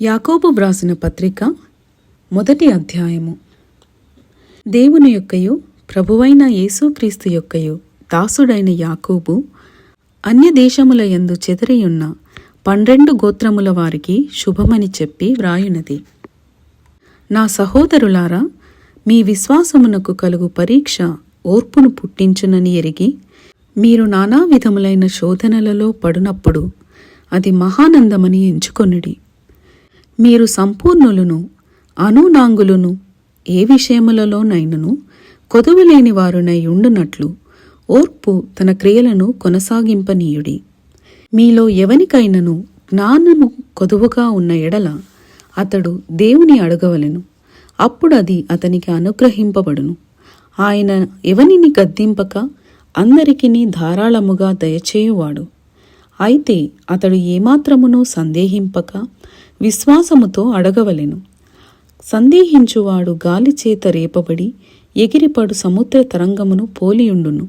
యాకోబు వ్రాసిన పత్రిక మొదటి అధ్యాయము. దేవుని యొక్కయు ప్రభువైన యేసుక్రీస్తు యొక్కయు దాసుడైన యాకోబు అన్య దేశముల యందు చెదరియున్న పన్నెండు గోత్రముల వారికి శుభమని చెప్పి వ్రాయునది. నా సహోదరులారా మీ విశ్వాసమునకు కలుగు పరీక్ష ఓర్పును పుట్టించునని ఎరిగి మీరు నానా విధములైన శోధనలలో పడునప్పుడు అది మహానందమని ఎంచుకొనుడి. మీరు సంపూర్ణులను అనునాంగులను ఏ విషయములలోనైనను కొదువులేని వారునై ఉండునట్లు ఓర్పు తన క్రియలను కొనసాగింపనీయుడి. మీలో ఎవనికైనను జ్ఞానము కొదువుగా ఉన్న ఎడల అతడు దేవుని అడగవలెను. అప్పుడది అతనికి అనుగ్రహింపబడును. ఆయన ఎవనిని గద్దింపక అందరికినీ ధారాళముగా దయచేయువాడు. అయితే అతడు ఏమాత్రమునూ సందేహింపక విశ్వాసముతో అడగవలెను. సందేహించువాడు గాలిచేత రేపబడి ఎగిరిపడు సముద్ర తరంగమును పోలియుండును.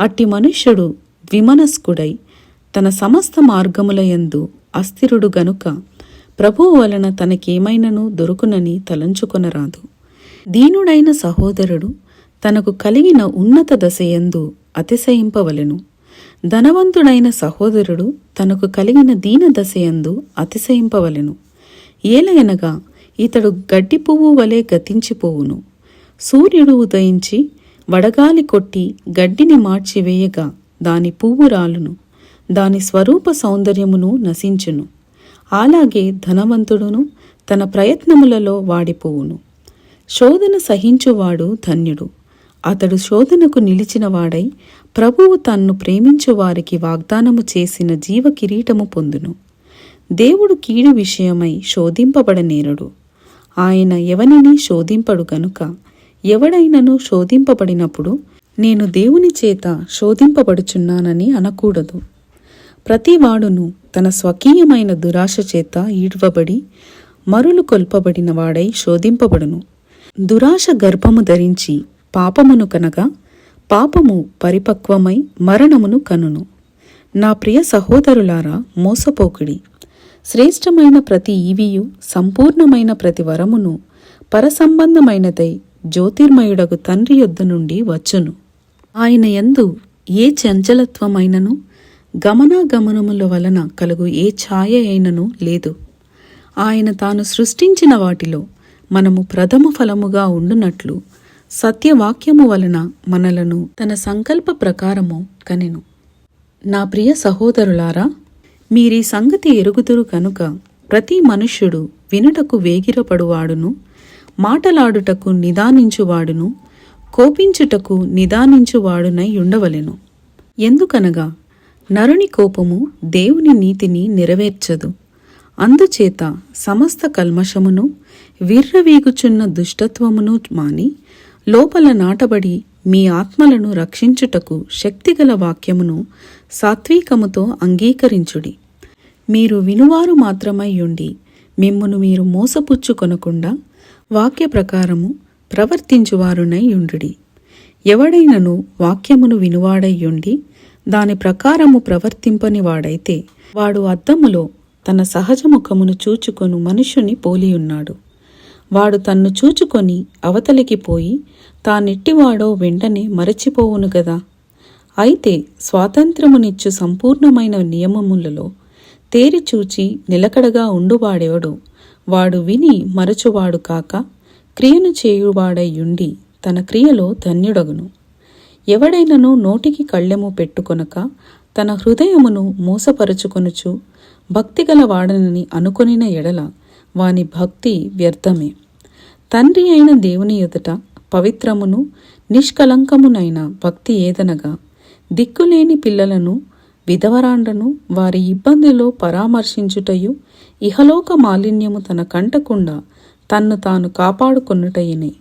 అట్టి మనుష్యుడు విమనస్కుడై తన సమస్త మార్గములయందు అస్థిరుడు గనుక ప్రభువు వలన తనకేమైనను దొరుకునని తలంచుకొనరాదు. దీనుడైన సహోదరుడు తనకు కలిగిన ఉన్నత దశయందు అతిశయింపవలెను. ధనవంతుడైన సహోదరుడు తనకు కలిగిన దీన దశయందు అతిశయింపవలెను. ఏలయనగా ఇతడు గడ్డి పువ్వు వలె గతించిపోవును. సూర్యుడు ఉదయించి వడగాలి కొట్టి గడ్డిని మార్చివేయగా దాని పువ్వు రాలును. దాని స్వరూప సౌందర్యమును నశించును. అలాగే ధనవంతుడును తన ప్రయత్నములలో వాడిపోవును. శోధన సహించువాడు ధన్యుడు. అతడు శోధనకు నిలిచినవాడై ప్రభువు తన్ను ప్రేమించు వారికి వాగ్దానము చేసిన జీవ కిరీటము పొందును. దేవుడు కీడు విషయమై శోధింపబడనేరడు ఆయన ఎవనిని శోధింపడు గనుక ఎవడైనను శోధింపబడినప్పుడు నేను దేవుని చేత శోధింపబడుచున్నానని అనకూడదు. ప్రతివాడును తన స్వకీయమైన దురాశ చేత ఈడ్వబడి మరులు కొల్పబడిన వాడై శోధింపబడును. దురాశ గర్భము ధరించి పాపమును కనగా పాపము పరిపక్వమై మరణమును కనును. నా ప్రియ సహోదరులారా మోసపోకుడి. శ్రేష్టమైన ప్రతి ఈవియు సంపూర్ణమైన ప్రతి వరమును పరసంబంధమైనదై జ్యోతిర్మయుడగు తండ్రి యొద్ద నుండి వచ్చును. ఆయన ఎందు ఏ చంచలత్వమైనను గమనాగమనముల వలన కలుగు ఏ ఛాయ అయినను లేదు. ఆయన తాను సృష్టించిన వాటిలో మనము ప్రథమ ఫలముగా ఉండునట్లు సత్యవాక్యము వలన మనలను తన సంకల్ప ప్రకారము కనెను. నా ప్రియ సహోదరులారా మీరీ సంగతి ఎరుగుదురు కనుక ప్రతి మనుష్యుడు వినుటకు వేగిరపడువాడును మాటలాడుటకు నిదానించువాడును కోపించుటకు నిదానించువాడునై ఉండవలెను. ఎందుకనగా నరుని కోపము దేవుని నీతిని నెరవేర్చదు. అందుచేత సమస్త కల్మషమును విర్రవీగుచున్న దుష్టత్వమును మాని లోపల నాటబడి మీ ఆత్మలను రక్షించుటకు శక్తిగల వాక్యమును సాత్వికముతో అంగీకరించుడి. మీరు వినువారు మాత్రమయ్యుండి మిమ్మును మీరు మోసపుచ్చుకొనకుండా వాక్య ప్రకారము ప్రవర్తించువారునైయుండుడి ఎవడైనను వాక్యమును వినువాడయ్యుండి దాని ప్రకారము ప్రవర్తింపని వాడైతే వాడు అద్దములో తన సహజ ముఖమును చూచుకొను మనుష్యుని పోలియున్నాడు. వాడు తన్ను చూచుకొని అవతలికి పోయి తానెట్టివాడో వెంటనే మరచిపోవును గదా. అయితే స్వాతంత్రమునిచ్చు సంపూర్ణమైన నియమములలో తేరిచూచి నిలకడగా ఉండువాడెవడు? వాడు విని మరచువాడు కాక క్రియను చేయువాడయ్యుండి తన క్రియలో ధన్యుడగును. ఎవడైనను నోటికి కళ్ళెము పెట్టుకొనక తన హృదయమును మోసపరుచుకొనుచు భక్తిగల వాడనని అనుకొనిన ఎడల వాని భక్తి వ్యర్థమే. తండ్రి అయిన దేవుని ఎదుట పవిత్రమును నిష్కలంకమునైన భక్తి ఏదనగా దిక్కులేని పిల్లలను విధవరాండను వారి ఇబ్బందిలో పరామర్శించుటయు ఇహలోక మాలిన్యము తన కంటకుండా తన్ను తాను కాపాడుకొనుటయనే.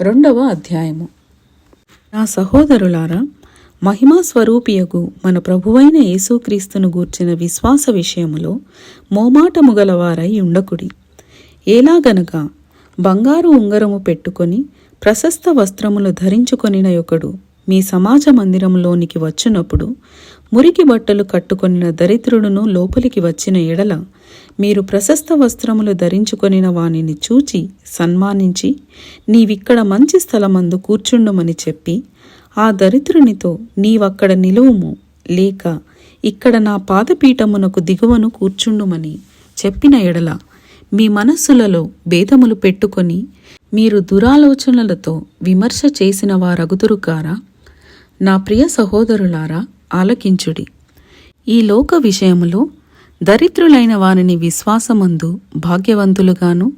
రెండవ అధ్యాయము. నా సహోదరులారా మహిమా స్వరూపియగు మన ప్రభువైన యేసుక్రీస్తును గూర్చిన విశ్వాస విషయములో మోమాటము గలవారై ఉండకుడి. ఎలాగనగా బంగారు ఉంగరము పెట్టుకొని ప్రశస్త వస్త్రములు ధరించుకొనిన ఒకడు మీ సమాజ మందిరములోనికి వచ్చినప్పుడు మురికి బట్టలు కట్టుకొనిన దరిద్రుడును లోపలికి వచ్చిన ఎడల మీరు ప్రశస్త వస్త్రములు ధరించుకొనిన వానిని చూచి సన్మానించి నీవిక్కడ మంచి స్థలమందు కూర్చుండుమని చెప్పి ఆ దరిద్రునితో నీవక్కడ నిలువుము. లేక ఇక్కడ నా పాదపీఠమునకు దిగువను కూర్చుండుమని చెప్పిన ఎడల మీ మనస్సులలో భేదములు పెట్టుకొని మీరు దురాలోచనలతో విమర్శ చేసిన వారగుదురుకారా నా ప్రియ సహోదరులారా ఆలకించుడి. ఈ లోక విషయములో దరిద్రులైన వారిని విశ్వాసమందు భాగ్యవంతులుగాను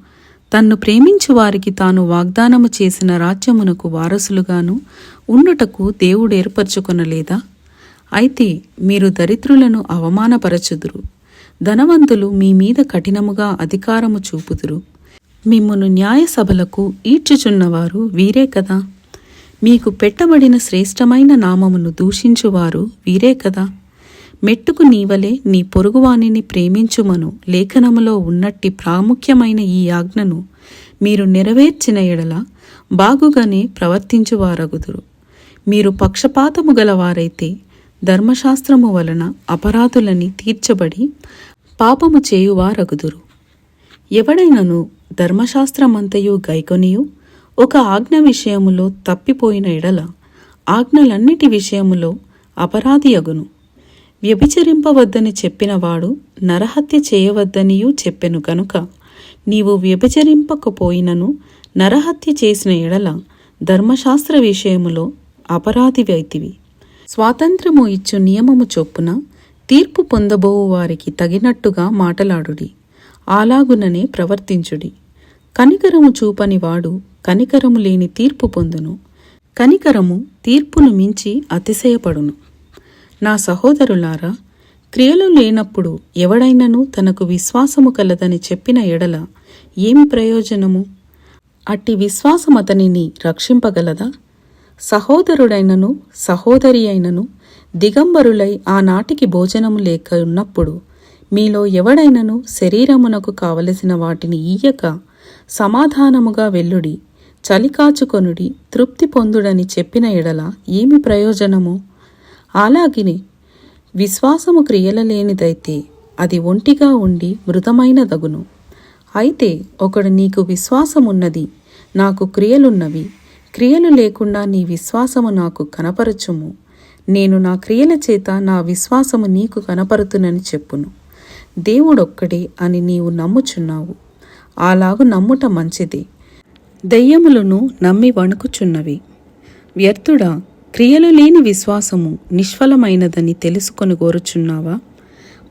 తన్ను ప్రేమించు వారికి తాను వాగ్దానము చేసిన రాజ్యమునకు వారసులుగాను ఉండుటకు దేవుడు ఏర్పరచుకొనలేదా? అయితే మీరు దరిద్రులను అవమానపరచుదురు. ధనవంతులు మీ మీద కఠినముగా అధికారము చూపుదురు. మిమ్మును న్యాయసభలకు ఈడ్చుచున్నవారు వీరే కదా? మీకు పెట్టబడిన శ్రేష్టమైన నామమును దూషించువారు వీరే కదా? మెట్టుకు నీవలే నీ పొరుగువానిని ప్రేమించుమను. లేఖనములో ఉన్నట్టి ప్రాముఖ్యమైన ఈ ఆజ్ఞను మీరు నెరవేర్చిన ఎడల బాగుగానే ప్రవర్తించువారగుదురు. మీరు పక్షపాతము గలవారైతే ధర్మశాస్త్రము వలన అపరాధులని తీర్చబడి పాపము చేయువారగుదురు. ఎవడైనను ధర్మశాస్త్రమంతయు గైకొనియు ఒక ఆజ్ఞ విషయములో తప్పిపోయిన ఎడల ఆజ్ఞలన్నిటి విషయములో అపరాధియగును. వ్యభిచరింపవద్దని చెప్పినవాడు నరహత్య చేయవద్దనియూ చెప్పెను గనుక నీవు వ్యభిచరింపకపోయినను నరహత్య చేసిన ఎడల ధర్మశాస్త్ర విషయములో అపరాధివైతివి. స్వాతంత్రము ఇచ్చు నియమము చొప్పున తీర్పు పొందబోవు వారికి తగినట్టుగా మాటలాడుడి. అలాగుననే ప్రవర్తించుడి. కనికరము చూపని వాడు కనికరము లేని తీర్పు పొందును. కనికరము తీర్పును మించి అతిశయపడును. నా సహోదరులారా క్రియలు లేనప్పుడు ఎవడైనను తనకు విశ్వాసము కలదని చెప్పిన ఎడల ఏమి ప్రయోజనము? అట్టి విశ్వాసం అతనిని రక్షింపగలదా? సహోదరుడైనను సహోదరి అయినను దిగంబరులై ఆనాటికి భోజనము లేక ఉన్నప్పుడు మీలో ఎవడైనను శరీరమునకు కావలసిన వాటిని ఇయ్యక సమాధానముగా వెల్లుడి చలికాచుకొనుడి తృప్తి పొందుడని చెప్పిన ఎడల ఏమి ప్రయోజనము? అలాగిని విశ్వాసము క్రియల లేనిదైతే అది ఒంటిగా ఉండి మృతమైన దగును అయితే ఒకడు నీకు విశ్వాసమున్నది నాకు క్రియలున్నవి క్రియలు లేకుండా నీ విశ్వాసము నాకు కనపరచుము. నేను నా క్రియల చేత నా విశ్వాసము నీకు కనపరుతునని చెప్పును. దేవుడొక్కడే అని నీవు నమ్ముచున్నావు. అలాగు నమ్ముట మంచిది. దెయ్యములను నమ్మి వణుకుచున్నవి. వ్యర్థుడా క్రియలు లేని విశ్వాసము నిష్ఫలమైనదని తెలుసుకొని కోరుచున్నావా?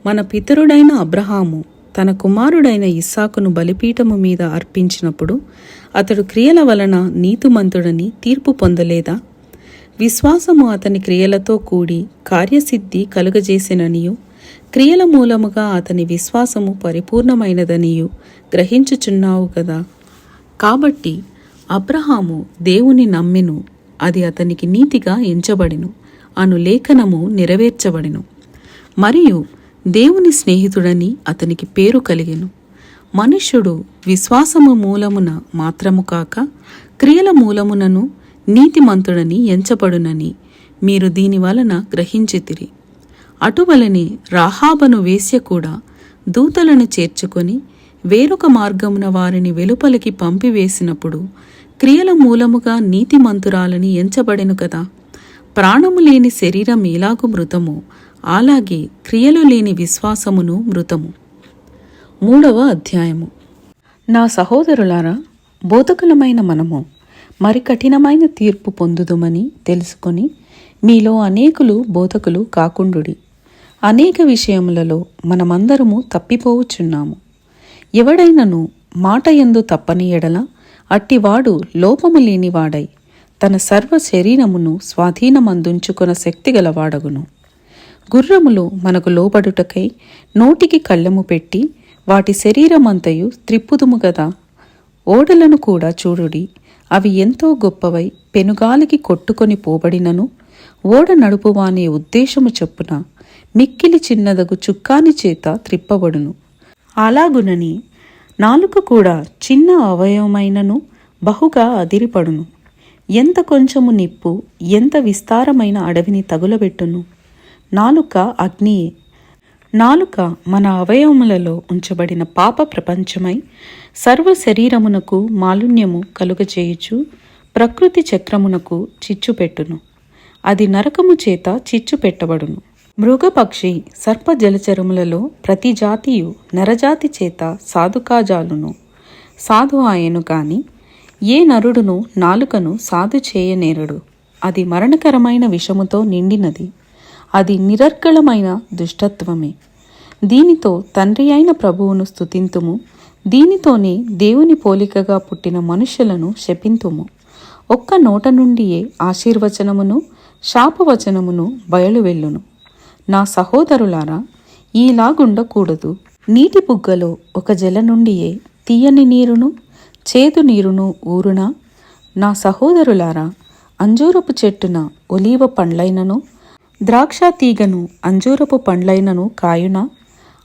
మన పితరుడైన అబ్రహాము తన కుమారుడైన ఇస్సాకును బలిపీఠము మీద అర్పించినప్పుడు అతడు క్రియల వలన నీతిమంతుడని తీర్పు పొందలేదా? విశ్వాసము అతని క్రియలతో కూడి కార్యసిద్ధి కలుగజేసిననియు క్రియల మూలముగా అతని విశ్వాసము పరిపూర్ణమైనదనియు గ్రహించుచున్నావు కదా? కాబట్టి అబ్రహాము దేవుని నమ్మెను అది అతనికి నీతిగా ఎంచబడెను. అను లేఖనము నెరవేర్చబడెను. మరియు దేవుని స్నేహితుడని అతనికి పేరు కలిగెను. మనుష్యుడు విశ్వాసము మూలమున మాత్రము కాక క్రియల మూలమునను నీతిమంతుడని ఎంచబడునని మీరు దీని వలన గ్రహించితిరి. అటువలనే రాహాబను వేశ్య కూడా దూతలను చేర్చుకొని వేరొక మార్గమున వారిని వెలుపలికి పంపివేసినప్పుడు క్రియల మూలముగా నీతిమంతురాలని ఎంచబడెను కదా. ప్రాణము లేని శరీరం ఎలాగు మృతము? అలాగే క్రియలు లేని విశ్వాసమును మృతము. మూడవ అధ్యాయము. నా సహోదరులారా బోధకులమైన మనము మరి కఠినమైన తీర్పు పొందుదుమని తెలుసుకొని మీలో అనేకులు బోధకులు కాకుండుడి. అనేక విషయములలో మనమందరము తప్పిపోవచ్చున్నాము ఎవడైనను మాట ఎందు తప్పని ఎడల అట్టివాడు లోపము లేనివాడై తన సర్వ శరీరమును స్వాధీనమందుంచుకున్న శక్తిగలవాడగును గుర్రములు మనకు లోబడుటకై నోటికి కళ్ళము పెట్టి వాటి శరీరమంతయు త్రిప్పుదుము గదా. ఓడలను కూడా చూడుడి అవి ఎంతో గొప్పవై పెనుగాలికి కొట్టుకొని పోబడినను ఓడ నడుపువానే ఉద్దేశము చెప్పున మిక్కిలి చిన్నదగు చుక్కాని చేత త్రిప్పబడును. అలాగునని నాలుక కూడా చిన్న అవయవమైనను బహుగా అదిరిపడును. ఎంత కొంచెము నిప్పు ఎంత విస్తారమైన అడవిని తగులబెట్టును. నాలుక అగ్నియే. నాలుక మన అవయవములలో ఉంచబడిన పాప ప్రపంచమై సర్వ శరీరమునకు మాలిన్యము కలుగచేయుచు ప్రకృతి చక్రమునకు చిచ్చు పెట్టును అది నరకము చేత చిచ్చు పెట్టబడును మృగపక్షి సర్ప జలచరములలో ప్రతి జాతియు నరజాతి చేత సాధుకాజాలును. సాధు ఆయను కాని ఏ నరుడును నాలుకను సాధు చేయనేరడు. అది మరణకరమైన విషముతో నిండినది. అది నిరర్గళమైన దుష్టత్వమే. దీనితో తండ్రి అయిన ప్రభువును స్తుతింతుము. దీనితోనే దేవుని పోలికగా పుట్టిన మనుష్యులను శపింతుము. ఒక్క నోట నుండియే ఆశీర్వచనమును శాపవచనమును బయలువెల్లును. నా సహోదరులారా ఈలాగుండకూడదు. నీటి బుగ్గలో ఒక జల నుండియే తీయని నీరును చేదు నీరును ఊరునా? నా సహోదరులారా అంజూరపు చెట్టున ఒలీవ పండ్లైనను ద్రాక్ష తీగను అంజూరపు పండ్లైనను కాయునా?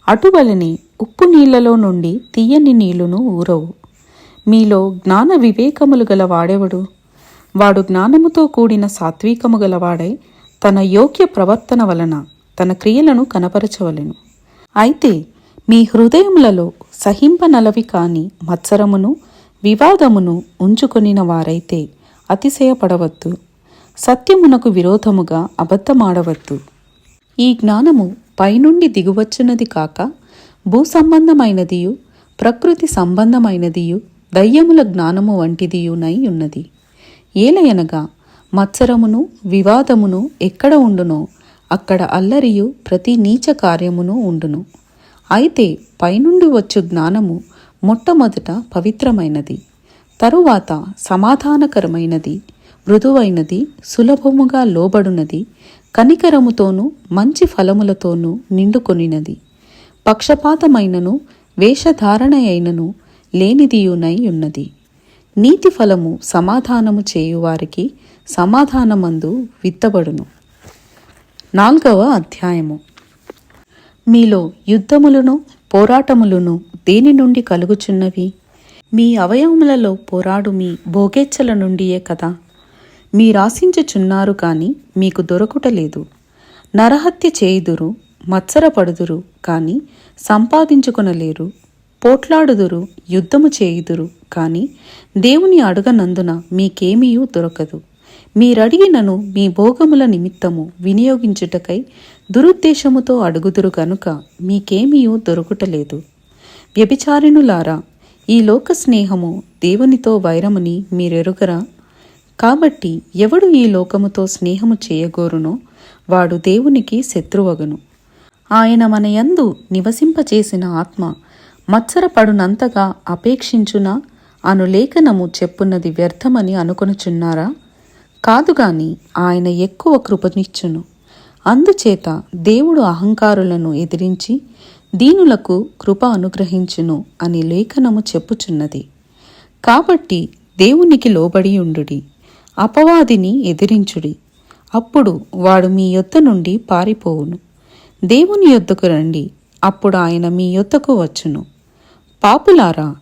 అటువలని ఉప్పు నీళ్ళలో నుండి తీయని నీళ్ళును ఊరవు. మీలో జ్ఞాన వివేకములు గల వాడెవడు? వాడు జ్ఞానముతో కూడిన సాత్వికము గలవాడై తన యోగ్య ప్రవర్తన వలన తన క్రియలను కనపరచవలెను. అయితే మీ హృదయములలో సహింపనలవి కాని మత్సరమును వివాదమును ఉంచుకొనిన వారైతే అతిశయపడవద్దు. సత్యమునకు విరోధముగా అబద్ధమాడవద్దు. ఈ జ్ఞానము పైనుండి దిగువచ్చున్నది కాక భూ సంబంధమైనదియు ప్రకృతి సంబంధమైనదియు దయ్యముల జ్ఞానము వంటిదియునై ఉన్నది. ఏలయనగా మత్సరమును వివాదమును ఎక్కడ ఉండునో అక్కడ అల్లరియు ప్రతి నీచ కార్యమును ఉండును. అయితే పైనుండి వచ్చు జ్ఞానము మొట్టమొదట పవిత్రమైనది తరువాత సమాధానకరమైనది మృదువైనది సులభముగా లోబడునది కనికరముతోనూ మంచి ఫలములతోనూ నిండుకొనినది. పక్షపాతమైనను వేషధారణ అయినను లేనిదియునై ఉన్నది నీతి ఫలము సమాధానము చేయువారికి సమాధానమందు విత్తబడును. నాల్గవ అధ్యాయము. మీలో యుద్ధములను పోరాటములను దేని నుండి కలుగుచున్నవి? మీ అవయవములలో పోరాడు మీ భోగేచ్ఛల నుండియే కదా. మీరాశించుచున్నారు కాని మీకు దొరకుటలేదు. నరహత్య చేయుదురు మత్సరపడుదురు కాని సంపాదించుకొనలేరు. పోట్లాడుదురు యుద్ధము చేయుదురు కాని దేవుని అడుగనందున మీకేమీయూ దొరకదు. మీరడిగినను మీ భోగముల నిమిత్తము వినియోగించుటకై దురుద్దేశముతో అడుగుదురు గనుక మీకేమీయూ దొరుకుటలేదు. వ్యభిచారిణులారా ఈ లోక స్నేహము దేవునితో వైరముని మీరెరుగరా? కాబట్టి ఎవడు ఈ లోకముతో స్నేహము చేయగోరునో వాడు దేవునికి శత్రువగును. ఆయన మన యందు నివసింపచేసిన ఆత్మ మత్సరపడునంతగా అపేక్షించునా? అను లేఖనము చెప్పున్నది వ్యర్థమని అనుకొనుచున్నారా? కాదుగాని ఆయన ఎక్కువ కృపనిచ్చును. అందుచేత దేవుడు అహంకారులను ఎదిరించి దీనులకు కృప అనుగ్రహించును అని లేఖనము చెప్పుచున్నది. కాబట్టి దేవునికి లోబడి ఉండుడి అపవాదిని ఎదిరించుడి. అప్పుడు వాడు మీ యొద్ద నుండి పారిపోవును. దేవుని యొద్దకు రండి అప్పుడు ఆయన మీ యొద్దకు వచ్చును. పాపులారా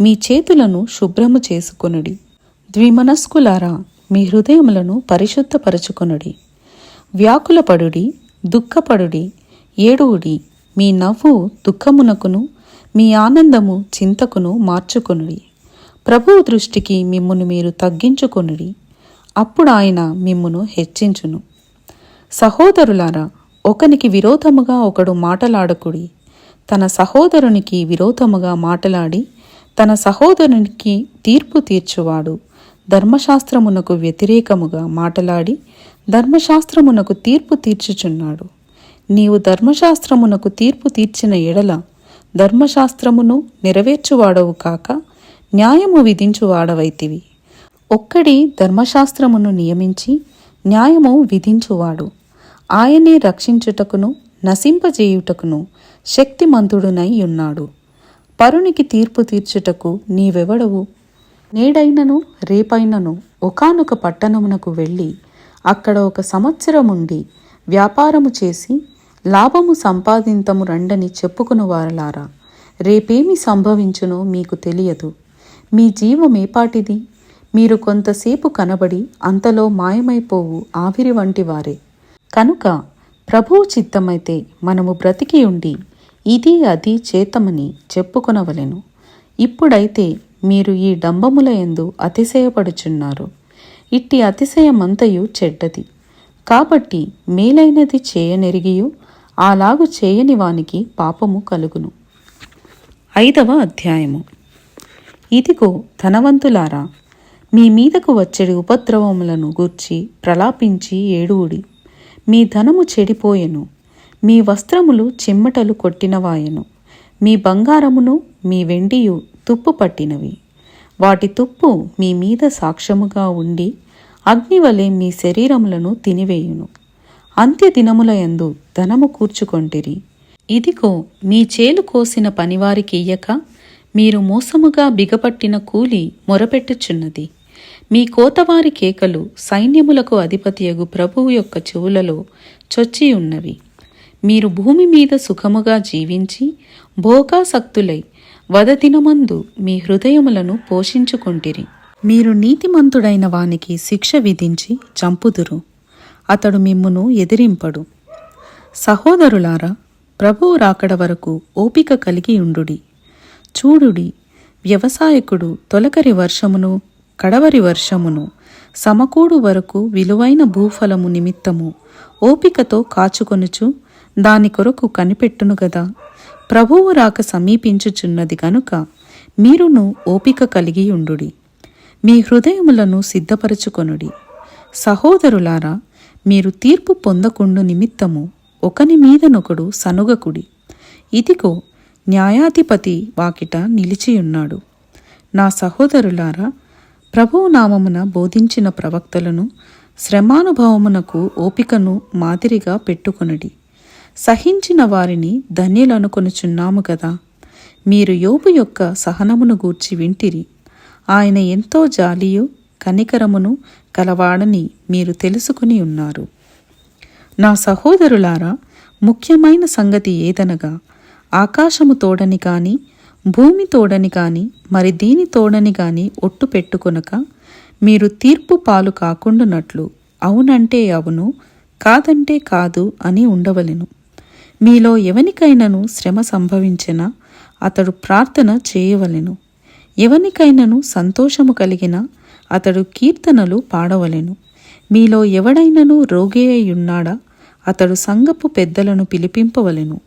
మీ చేతులను శుభ్రము చేసుకొనుడి. ద్విమనస్కులారా మీ హృదయములను పరిశుద్ధపరచుకొనుడి. వ్యాకులపడుడి దుఃఖపడుడి ఏడువుడి. మీ నవ్వు దుఃఖమునకును మీ ఆనందము చింతకును మార్చుకొనుడి. ప్రభువు దృష్టికి మిమ్మును మీరు తగ్గించుకొనుడి. అప్పుడు ఆయన మిమ్మును హెచ్చించును. సహోదరులారా ఒకనికి విరోధముగా ఒకడు మాటలాడకుడి. తన సహోదరునికి విరోధముగా మాటలాడి తన సహోదరునికి తీర్పు తీర్చువాడు. ధర్మశాస్త్రమునకు వ్యతిరేకముగా మాటలాడి ధర్మశాస్త్రమునకు తీర్పు తీర్చుచున్నాడు. నీవు ధర్మశాస్త్రమునకు తీర్పు తీర్చిన ఎడల ధర్మశాస్త్రమును నెరవేర్చువాడవు కాక న్యాయము విధించువాడవైతివి. ఒక్కడి ధర్మశాస్త్రమును నియమించి న్యాయము విధించువాడు. ఆయనే రక్షించుటకును నశింపజేయుటకును శక్తిమంతుడునై ఉన్నాడు. పరునికి తీర్పు తీర్చుటకు నీవెవడవు? నేడైనను రేపైనను ఒకానొక పట్టణమునకు వెళ్ళి అక్కడ ఒక సంవత్సరముండి వ్యాపారము చేసి లాభము సంపాదింతము రండని చెప్పుకుని వారలారా. రేపేమి సంభవించునో మీకు తెలియదు. మీ జీవమేపాటిది మీరు కొంతసేపు కనబడి అంతలో మాయమైపోవు ఆవిరి వంటి వారే. కనుక ప్రభువు చిత్తమైతే మనము బ్రతికి ఉండి ఇది అది చేతమని చెప్పుకొనవలెను. ఇప్పుడైతే మీరు ఈ డంబముల ఎందు అతిశయపడుచున్నారు. ఇట్టి అతిశయమంతయు చెడ్డది. కాబట్టి మేలైనది చేయనెరిగియు అలాగు చేయని వానికి పాపము కలుగును. ఐదవ అధ్యాయము. ఇదిగో ధనవంతులారా మీ మీదకు వచ్చేడి ఉపద్రవములను గూర్చి ప్రలాపించి ఏడువుడి. మీ ధనము చెడిపోయెను. మీ వస్త్రములు చిమ్మటలు కొట్టినవాయెను. మీ బంగారమును మీ వెండియు తుప్పు పట్టినవి. వాటి తుప్పు మీ మీద సాక్ష్యముగా ఉండి అగ్నివలే మీ శరీరములను తినివేయును. అంత్యదినముల యందు ధనము కూర్చుకొంటిరి. ఇదిగో మీ చేలు కోసిన పనివారికి ఇయ్యక మీరు మోసముగా బిగపట్టిన కూలి మొరపెట్టుచున్నది. మీ కోతవారి కేకలు సైన్యములకు అధిపతియగు ప్రభువు యొక్క చెవులలో చొచ్చి ఉన్నవి మీరు భూమి మీద సుఖముగా జీవించి భోగాసక్తులై వదతినమందు మీ హృదయములను పోషించుకొంటిరి. మీరు నీతిమంతుడైన వానికి శిక్ష విధించి చంపుదురు. అతడు మిమ్మును ఎదిరింపడు. సహోదరులారా ప్రభువు రాకడ వరకు ఓపిక కలిగి ఉండుడి. చూడుడి వ్యవసాయకుడు తొలకరి వర్షమును కడవరి వర్షమును సమకూడు వరకు విలువైన భూఫలము నిమిత్తము ఓపికతో కాచుకొనుచు దాని కొరకు కనిపెట్టును గదా. ప్రభువు రాక సమీపించుచున్నది గనుక మీరును ఓపిక కలిగి ఉండుడి. మీ హృదయములను సిద్ధపరచుకొనుడి. సహోదరులారా మీరు తీర్పు పొందకుండు నిమిత్తము ఒకని మీదనొకడు సనుగకుడి. ఇదిగో న్యాయాధిపతి వాకిట నిలిచియున్నాడు. నా సహోదరులారా ప్రభువు నామమున బోధించిన ప్రవక్తలను శ్రమానుభవమునకు ఓపికను మాదిరిగా పెట్టుకొనుడి. సహించిన వారిని ధన్యులనుకొనుచున్నాము కదా. మీరు యోబు యొక్క సహనమును గూర్చి వింటిరి. ఆయన ఎంతో జాలియు కనికరమును కలవాడని మీరు తెలుసుకుని ఉన్నారు. నా సహోదరులారా ముఖ్యమైన సంగతి ఏదనగా ఆకాశము తోడని కాని భూమి తోడని కాని మరి దీని తోడని కాని ఒట్టు పెట్టుకొనక మీరు తీర్పు పాలు కాకుండానట్లు అవునంటే అవును కాదంటే కాదు అని ఉండవలెను. మీలో ఎవనికైనను శ్రమ సంభవించినా అతడు ప్రార్థన చేయవలెను. ఎవనికైనను సంతోషము కలిగిన అతడు కీర్తనలు పాడవలెను. మీలో ఎవడైనను రోగి అయ్యున్నాడా అతడు సంగపు పెద్దలను పిలిపింపవలెను.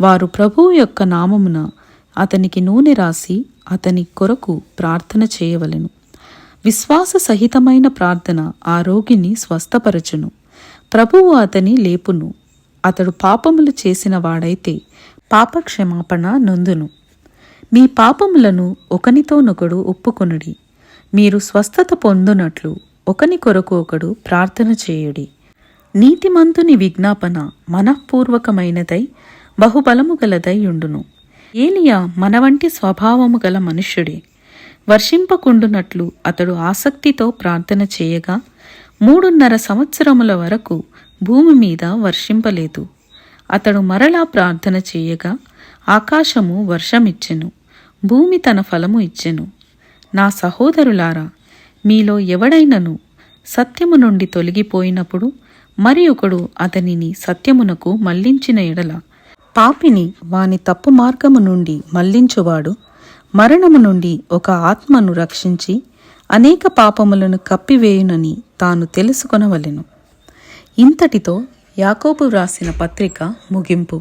వారు ప్రభువు యొక్క నామమున అతనికి నూనె రాసి అతని కొరకు ప్రార్థన చేయవలెను. విశ్వాస సహితమైన ప్రార్థన ఆ రోగిని స్వస్థపరచును. ప్రభువు అతని లేపును. అతడు పాపములు చేసిన వాడైతే పాపక్షమాపణ నొందును. మీ పాపములను ఒకనితోనొకడు ఒప్పుకొనుడి. మీరు స్వస్థత పొందునట్లు ఒకని కొరకు ఒకడు ప్రార్థన చేయుడి. నీతిమంతుని విజ్ఞాపన మనఃపూర్వకమైనదై బహుబలము గలదై ఉండును. ఏలియా మన వంటి స్వభావము గల మనుష్యుడే. వర్షింపకుండునట్లు అతడు ఆసక్తితో ప్రార్థన చేయగా మూడున్నర సంవత్సరముల వరకు భూమి మీద వర్షింపలేదు. అతడు మరలా ప్రార్థన చేయగా ఆకాశము వర్షమిచ్చెను భూమి తన ఫలము ఇచ్చెను. నా సహోదరులారా మీలో ఎవడైనను సత్యము నుండి తొలగిపోయినప్పుడు మరి ఒకడు అతనిని సత్యమునకు మళ్ళించిన ఎడల. పాపిని వాని తప్పు మార్గము నుండి మళ్ళించువాడు మరణము నుండి ఒక ఆత్మను రక్షించి అనేక పాపములను కప్పివేయునని తాను తెలుసుకొనవలెను. ఇంతటితో యాకోబు వ్రాసిన పత్రిక ముగింపు.